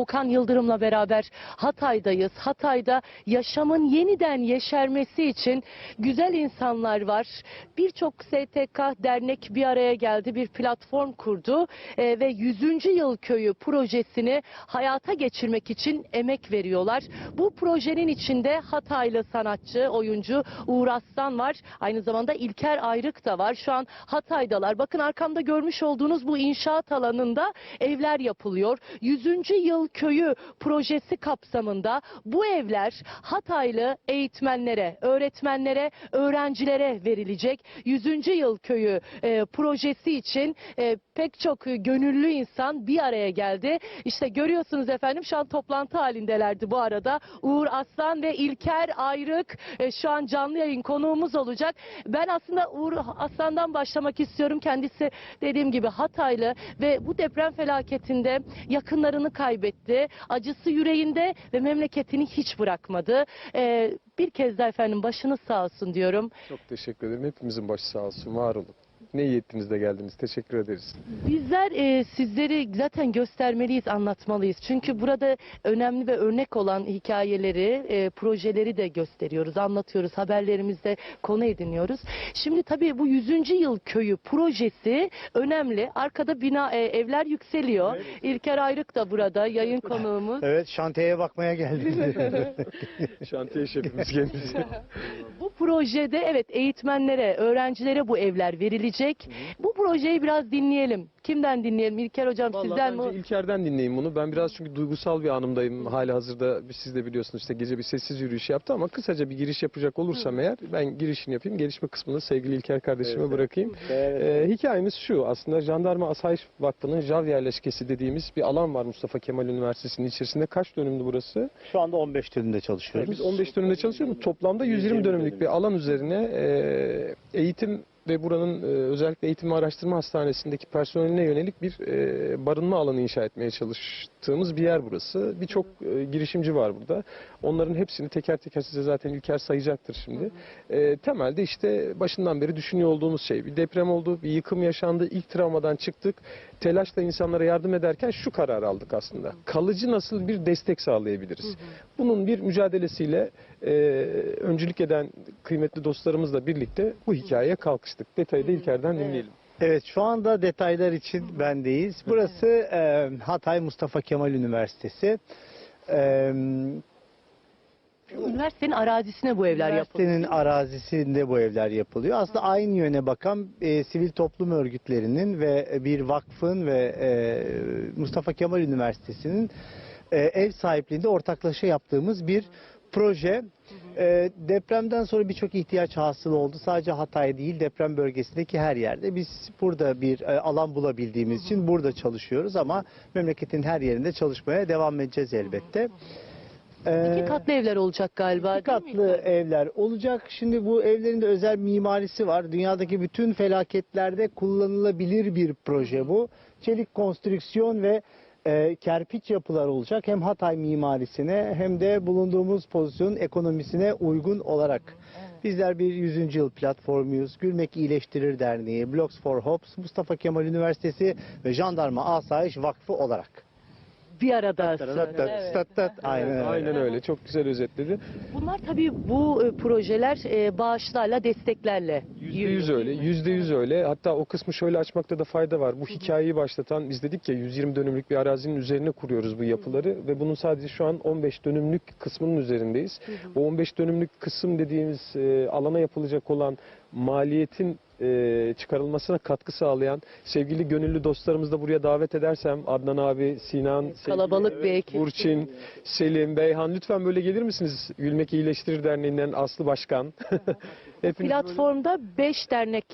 Doğukan Yıldırım'la beraber Hatay'dayız. Hatay'da yaşamın yeniden yeşermesi için güzel insanlar var. Birçok STK dernek bir araya geldi, bir platform kurdu e, ve 100. Yıl Köyü projesini hayata geçirmek için emek veriyorlar. Bu projenin içinde Hataylı sanatçı, oyuncu Uğur Aslan var. Aynı zamanda İlker Ayrık da var. Şu an Hatay'dalar. Bakın arkamda görmüş olduğunuz bu inşaat alanında evler yapılıyor. 100. Yıl Köyü projesi kapsamında bu evler Hataylı eğitmenlere, öğretmenlere, öğrencilere verilecek. 100. Yıl Köyü e, projesi için e, pek çok gönüllü insan bir araya geldi. İşte görüyorsunuz efendim şu an toplantı halindelerdi bu arada. Uğur Aslan ve İlker Ayrık e, şu an canlı yayın konuğumuz olacak. Ben aslında Uğur Aslan'dan başlamak istiyorum. Kendisi dediğim gibi Hataylı ve bu deprem felaketinde yakınlarını kaybetti. Acısı yüreğinde ve memleketini hiç bırakmadı. E, bir kez daha efendim başınız sağ olsun diyorum. Çok teşekkür ederim. Hepimizin başı sağ olsun, var olun. Ne iyi ettiniz de geldiniz. Teşekkür ederiz. Bizler e, sizleri zaten göstermeliyiz, anlatmalıyız. Çünkü burada önemli ve örnek olan hikayeleri, e, projeleri de gösteriyoruz, anlatıyoruz, haberlerimizde konu ediniyoruz. Şimdi tabii bu 100. Yıl Köyü projesi önemli. Arkada bina, e, evler yükseliyor. İlker Ayrık da burada, yayın konuğumuz. Evet şantiyeye bakmaya geldim. Şantiye şefimiz kendisi. Projede evet eğitmenlere, öğrencilere bu evler verilecek. Bu projeyi biraz dinleyelim. Kimden dinleyelim? İlker Hocam Vallahi sizden bence mi? İlker'den dinleyin bunu. Ben biraz çünkü duygusal bir anımdayım. Hali hazırda siz de biliyorsunuz işte gece bir sessiz yürüyüş yaptı ama kısaca bir giriş yapacak olursam eğer ben girişini yapayım. Gelişme kısmını sevgili İlker kardeşime Evet, bırakayım. evet. Ee, hikayemiz şu aslında Jandarma Asayiş Vakfı'nın Jav yerleşkesi dediğimiz bir alan var Mustafa Kemal Üniversitesi'nin içerisinde. Kaç dönümlü burası? Şu anda 15 dönümde çalışıyoruz. Biz 15 dönemde çalışıyoruz. Toplamda 120 120 dönümlük dönüm. bir alan üzerine e, eğitim ve buranın e, özellikle eğitim ve araştırma hastanesindeki personeline yönelik bir e, barınma alanı inşa etmeye çalıştığımız bir yer burası. Birçok e, girişimci var burada. Onların hepsini teker teker size zaten İlker sayacaktır şimdi. E, temelde işte başından beri düşünüyor olduğumuz şey bir deprem oldu, bir yıkım yaşandı, ilk travmadan çıktık. Telaşla insanlara yardım ederken şu karar aldık aslında. Kalıcı nasıl bir destek sağlayabiliriz? Bunun bir mücadelesiyle e, öncülük eden kıymetli dostlarımızla birlikte bu hikayeye kalkıştık. Detayı da İlker'den Evet. dinleyelim. Evet şu anda detaylar için bendeyiz. Burası e, Hatay Mustafa Kemal Üniversitesi. E, Üniversitenin arazisine bu evler yapılıyor. Üniversitenin arazisinde bu evler yapılıyor. Aslında aynı yöne bakan e, sivil toplum örgütlerinin ve bir vakfın ve e, Mustafa Kemal Üniversitesi'nin e, ev sahipliğinde ortaklaşa yaptığımız bir proje. E, depremden sonra birçok ihtiyaç hasıl oldu. Sadece Hatay değil deprem bölgesindeki her yerde. Biz burada bir e, alan bulabildiğimiz için burada çalışıyoruz ama memleketin her yerinde çalışmaya devam edeceğiz elbette. İki katlı evler olacak galiba İki değil mi? katlı evler olacak. Şimdi bu evlerin de özel mimarisi var. Dünyadaki bütün felaketlerde kullanılabilir bir proje bu. Çelik konstrüksiyon ve e, kerpiç yapılar olacak. Hem Hatay mimarisine hem de bulunduğumuz pozisyonun ekonomisine uygun olarak. Bizler bir 100. yıl platformuyuz. Gülmek İyileştirir Derneği, Blocks for Hopes, Mustafa Kemal Üniversitesi ve Jandarma Asayiş Vakfı olarak. Bir arada. Tat tat Evet. tat tat. Aynen öyle. Aynen öyle. Çok güzel özetledi. Bunlar tabii bu e, projeler e, bağışlarla, desteklerle. Yüzde yüz öyle, yüzde yüz öyle. Hatta o kısmı şöyle açmakta da fayda var. Bu hikayeyi başlatan, biz dedik ya 120 dönümlük bir arazinin üzerine kuruyoruz bu yapıları ve bunun sadece şu an 15 dönümlük kısmının üzerindeyiz. Bu 15 dönümlük kısım dediğimiz e, alana yapılacak olan maliyetin e, çıkarılmasına katkı sağlayan sevgili gönüllü dostlarımızı da buraya davet edersem Adnan abi, Sinan, sevgili- Kalabalık bir ekip. Burçin, Selim, Beyhan lütfen böyle gelir misiniz? Gülmek İyileştirir Derneği'nden Aslı Başkan. Platformda 5 dernek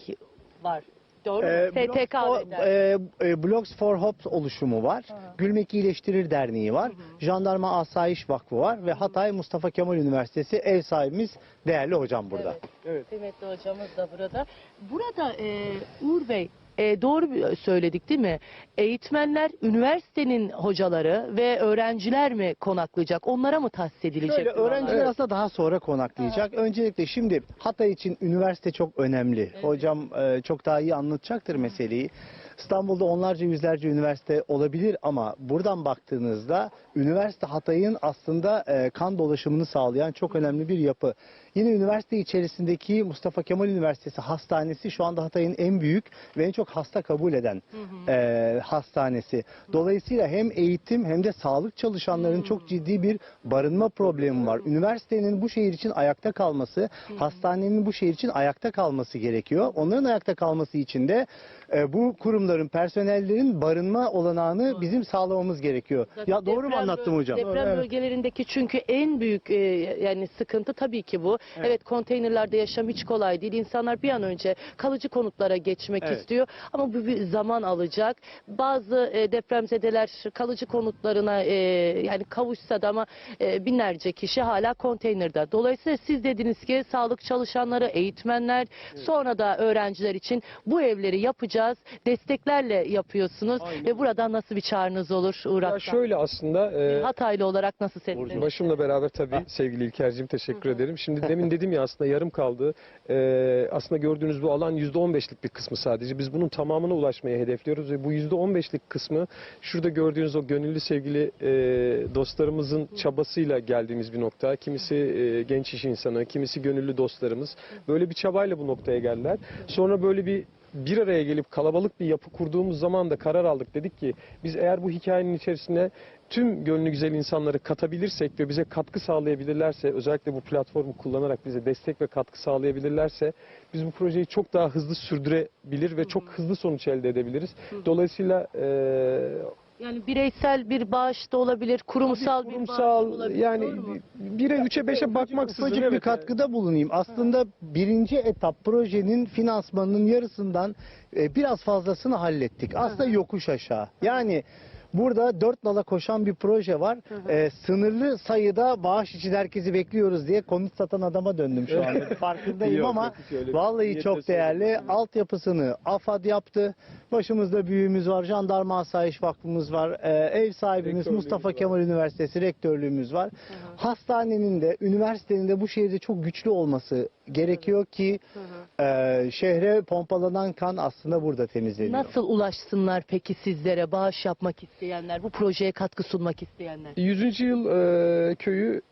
var. Doğru mu? Ee, STK Blocks for, e, e, Blocks for Hope oluşumu var. Gülmek İyileştirir Derneği var. Jandarma Asayiş Vakfı var ve Hatay Mustafa Kemal Üniversitesi ev sahibimiz değerli hocam burada. Evet. Kıymetli hocamız da burada. Burada e, Uğur Bey e, doğru bir- söyledik değil mi? Eğitmenler, üniversitenin hocaları ve öğrenciler mi konaklayacak? Onlara mı tahsis edilecek? Şöyle öğrenciler Evet. aslında daha sonra konaklayacak. Öncelikle şimdi Hatay için üniversite çok önemli. Hocam e, çok daha iyi anlatacaktır meseleyi. İstanbul'da onlarca yüzlerce üniversite olabilir ama buradan baktığınızda üniversite Hatay'ın aslında e, kan dolaşımını sağlayan çok önemli bir yapı. Yine üniversite içerisindeki Mustafa Kemal Üniversitesi Hastanesi şu anda Hatay'ın en büyük ve en çok hasta kabul eden e, hastanesi. Dolayısıyla hem eğitim hem de sağlık çalışanlarının çok ciddi bir barınma problemi var. Üniversitenin bu şehir için ayakta kalması, hastanenin bu şehir için ayakta kalması gerekiyor. Onların ayakta kalması için de e, bu kurumların, personellerin barınma olanağını bizim sağlamamız gerekiyor. Zaten Ya doğru mu anlattım hocam? Deprem Evet. bölgelerindeki çünkü en büyük e, yani sıkıntı tabii ki bu. Evet. konteynerlerde yaşam hiç kolay değil. İnsanlar bir an önce kalıcı konutlara geçmek Evet. istiyor ama bu bir zaman alacak. Bazı e, depremzedeler kalıcı konutlarına e, yani kavuşsa da ama e, binlerce kişi hala konteynerde. Dolayısıyla siz dediniz ki sağlık çalışanları, eğitmenler, sonra da öğrenciler için bu evleri yapacağız. Desteklerle yapıyorsunuz Aynen. ve buradan nasıl bir çağrınız olur Uğur Ya şöyle aslında e, Hataylı olarak nasıl seslenir? Başımla beraber tabii sevgili İlker'cim teşekkür ederim. Şimdi demin dedim ya aslında yarım kaldı. Ee, aslında gördüğünüz bu alan %15'lik bir kısmı sadece. Biz bunun tamamına ulaşmayı hedefliyoruz ve bu %15'lik kısmı şurada gördüğünüz o gönüllü sevgili e, dostlarımızın çabasıyla geldiğimiz bir nokta. Kimisi e, genç iş insanı, kimisi gönüllü dostlarımız. Böyle bir çabayla bu noktaya geldiler. Sonra böyle bir bir araya gelip kalabalık bir yapı kurduğumuz zaman da karar aldık. Dedik ki biz eğer bu hikayenin içerisine tüm gönlü güzel insanları katabilirsek ve bize katkı sağlayabilirlerse, özellikle bu platformu kullanarak bize destek ve katkı sağlayabilirlerse biz bu projeyi çok daha hızlı sürdürebilir ve çok hızlı sonuç elde edebiliriz. Dolayısıyla eee Yani bireysel bir bağış da olabilir, kurumsal, bir bağış kurumsal olabilir. yani doğru mu? 1'e 3'e 5'e bakmaksızın Ufacık bir evet, katkıda bulunayım. Aslında birinci etap projenin finansmanının yarısından e, biraz fazlasını hallettik. Aslında yokuş aşağı. Yani burada dört nala koşan bir proje var. E, sınırlı sayıda bağış için herkesi bekliyoruz diye komit satan adama döndüm şu anda. Farkındayım Yok, ama yok, vallahi çok değerli. söylemedim. Altyapısını AFAD yaptı. Başımızda büyüğümüz var. Jandarma Asayiş Vakfımız var. E, ev sahibimiz Mustafa var. Kemal Üniversitesi rektörlüğümüz var. Hastanenin de üniversitenin de bu şehirde çok güçlü olması gerekiyor ki e, şehre pompalanan kan aslında burada temizleniyor. Nasıl ulaşsınlar peki sizlere bağış yapmak isteyenler, bu projeye katkı sunmak isteyenler? 100. yıl e, köyü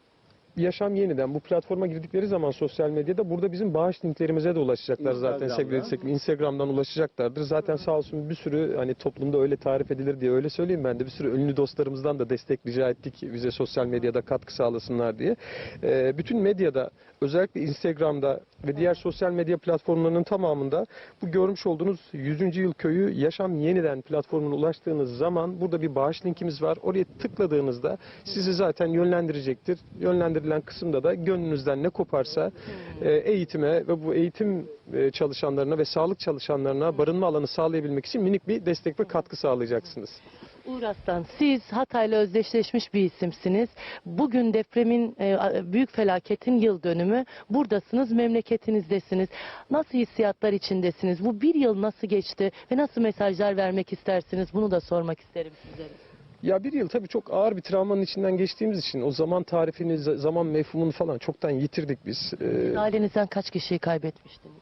Yaşam Yeniden bu platforma girdikleri zaman sosyal medyada burada bizim bağış linklerimize de ulaşacaklar zaten destekli. Instagram'dan ulaşacaklardır. Zaten sağ olsun bir sürü hani toplumda öyle tarif edilir diye öyle söyleyeyim ben de bir sürü ünlü dostlarımızdan da destek rica ettik bize sosyal medyada katkı sağlasınlar diye. E, bütün medyada özellikle Instagram'da ve diğer sosyal medya platformlarının tamamında bu görmüş olduğunuz 100. yıl köyü Yaşam Yeniden platformuna ulaştığınız zaman burada bir bağış linkimiz var. Oraya tıkladığınızda sizi zaten yönlendirecektir. Yönlendirilen kısımda da gönlünüzden ne koparsa e, eğitime ve bu eğitim e, çalışanlarına ve sağlık çalışanlarına barınma alanı sağlayabilmek için minik bir destek ve katkı sağlayacaksınız. Uğur Aslan, siz Hatay'la özdeşleşmiş bir isimsiniz. Bugün depremin, e, büyük felaketin yıl dönümü. Buradasınız, memleketinizdesiniz. Nasıl hissiyatlar içindesiniz? Bu bir yıl nasıl geçti ve nasıl mesajlar vermek istersiniz? Bunu da sormak isterim sizlere. Ya bir yıl tabii çok ağır bir travmanın içinden geçtiğimiz için o zaman tarifini, za- zaman mefhumunu falan çoktan yitirdik biz. Ee, Ailenizden kaç kişiyi kaybetmiştiniz?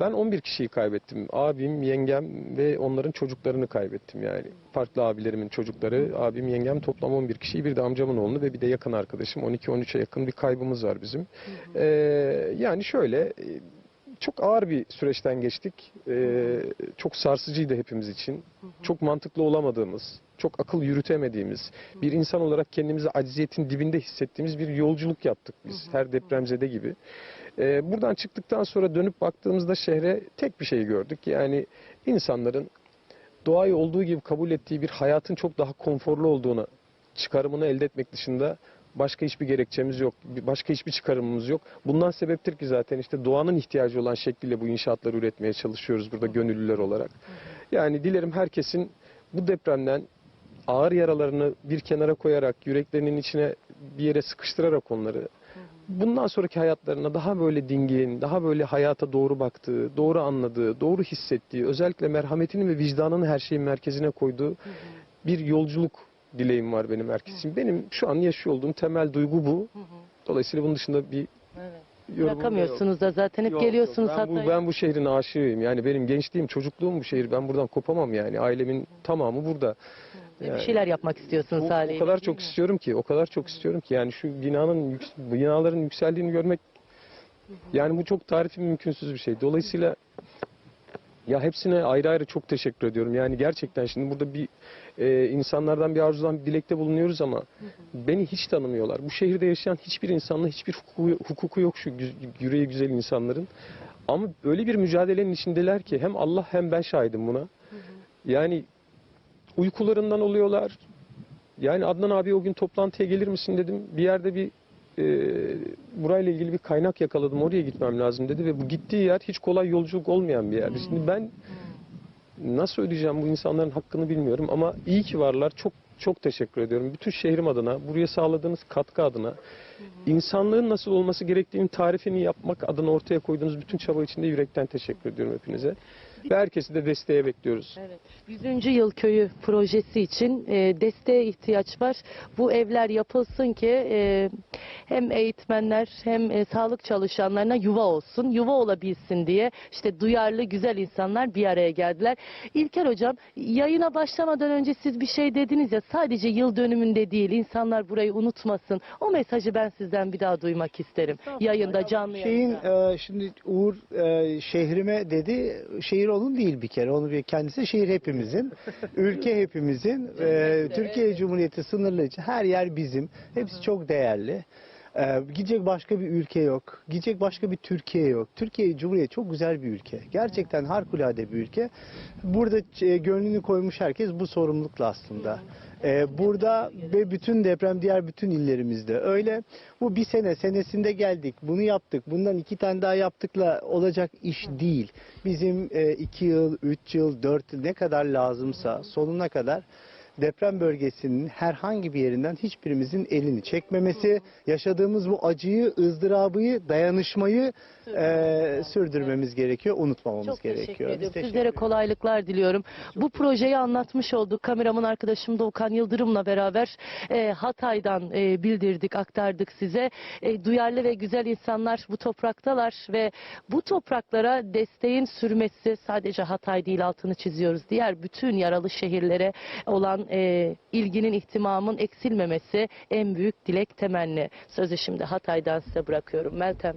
Ben 11 kişiyi kaybettim. Abim, yengem ve onların çocuklarını kaybettim yani. Farklı abilerimin çocukları, abim, yengem toplam 11 kişiyi. Bir de amcamın oğlunu ve bir de yakın arkadaşım. 12-13'e yakın bir kaybımız var bizim. Ee, yani şöyle, çok ağır bir süreçten geçtik. Ee, çok sarsıcıydı hepimiz için. Çok mantıklı olamadığımız, çok akıl yürütemediğimiz, bir insan olarak kendimizi acziyetin dibinde hissettiğimiz bir yolculuk yaptık biz. Her depremzede gibi. Ee, buradan çıktıktan sonra dönüp baktığımızda şehre tek bir şey gördük. Yani insanların doğayı olduğu gibi kabul ettiği bir hayatın çok daha konforlu olduğunu, çıkarımını elde etmek dışında başka hiçbir gerekçemiz yok. Başka hiçbir çıkarımımız yok. Bundan sebeptir ki zaten işte doğanın ihtiyacı olan şekliyle bu inşaatları üretmeye çalışıyoruz burada gönüllüler olarak. Yani dilerim herkesin bu depremden ağır yaralarını bir kenara koyarak, yüreklerinin içine bir yere sıkıştırarak onları bundan sonraki hayatlarına daha böyle dingin, daha böyle hayata doğru baktığı, doğru anladığı, doğru hissettiği, özellikle merhametini ve vicdanını her şeyin merkezine koyduğu bir yolculuk dileğim var benim herkesin. Benim şu an yaşıyor olduğum temel duygu bu. Dolayısıyla bunun dışında bir Evet. yorumum da yok. Bırakamıyorsunuz da zaten hep Yok, geliyorsunuz yok. ben bu, Hatay'a. ben bu şehrin aşığıyım. Yani benim gençliğim, çocukluğum bu şehir. Ben buradan kopamam yani. Ailemin tamamı burada. Bir şeyler yapmak istiyorsunuz Salih. o kadar çok istiyorum ki, o kadar çok istiyorum ki yani şu binanın yüks- binaların yükseldiğini görmek yani bu çok tarifi mümkünsüz bir şey. Dolayısıyla ya hepsine ayrı ayrı çok teşekkür ediyorum. Yani gerçekten şimdi burada bir e, insanlardan bir arzudan bir dilekte bulunuyoruz ama beni hiç tanımıyorlar. Bu şehirde yaşayan hiçbir insanla hiçbir hukuku, hukuku yok şu yüreği güzel insanların. Ama öyle bir mücadelenin içindeler ki hem Allah hem ben şahidim buna. Yani uykularından oluyorlar. Yani Adnan abi o gün toplantıya gelir misin dedim. Bir yerde bir e, burayla ilgili bir kaynak yakaladım. Oraya gitmem lazım dedi ve bu gittiği yer hiç kolay yolculuk olmayan bir yer. Şimdi ben nasıl ödeyeceğim bu insanların hakkını bilmiyorum ama iyi ki varlar. Çok çok teşekkür ediyorum. Bütün şehrim adına, buraya sağladığınız katkı adına, insanlığın nasıl olması gerektiğini tarifini yapmak adına ortaya koyduğunuz bütün çaba için de yürekten teşekkür ediyorum hepinize. Ve herkesi de desteğe bekliyoruz. Evet. 100. Yıl Köyü projesi için e, desteğe ihtiyaç var. Bu evler yapılsın ki e, hem eğitmenler hem e, sağlık çalışanlarına yuva olsun, yuva olabilsin diye işte duyarlı güzel insanlar bir araya geldiler. İlker Hocam yayına başlamadan önce siz bir şey dediniz ya sadece yıl dönümünde değil insanlar burayı unutmasın. O mesajı ben sizden bir daha duymak isterim. Yayında canlı Şeyin yayında. e, şimdi Uğur e, şehrime dedi. Şehir onun değil bir kere. Onu bir kendisi şehir hepimizin. ülke hepimizin. E, Türkiye Cumhuriyeti sınırları için her yer bizim. Hepsi çok değerli. E, gidecek başka bir ülke yok. Gidecek başka bir Türkiye yok. Türkiye Cumhuriyeti çok güzel bir ülke. Gerçekten harikulade bir ülke. Burada e, gönlünü koymuş herkes bu sorumlulukla aslında. E, burada ve bütün deprem diğer bütün illerimizde öyle. Bu bir sene senesinde geldik. Bunu yaptık. Bundan iki tane daha yaptıkla olacak iş değil. Bizim e, iki yıl, üç yıl, dört yıl ne kadar lazımsa sonuna kadar deprem bölgesinin herhangi bir yerinden hiçbirimizin elini çekmemesi, yaşadığımız bu acıyı, ızdırabı, dayanışmayı e, sürdürmemiz gerekiyor, unutmamamız Çok gerekiyor. teşekkür Biz ediyorum. teşekkür Sizlere ediyoruz. kolaylıklar diliyorum. Bu projeyi anlatmış olduk. Kameraman arkadaşım Doğukan Yıldırım'la beraber e, Hatay'dan e, bildirdik, aktardık size. E, duyarlı ve güzel insanlar bu topraktalar ve bu topraklara desteğin sürmesi sadece Hatay değil altını çiziyoruz. Diğer bütün yaralı şehirlere olan e, ilginin, ihtimamın eksilmemesi en büyük dilek temenni. Sözü şimdi Hatay'dan size bırakıyorum. Meltem.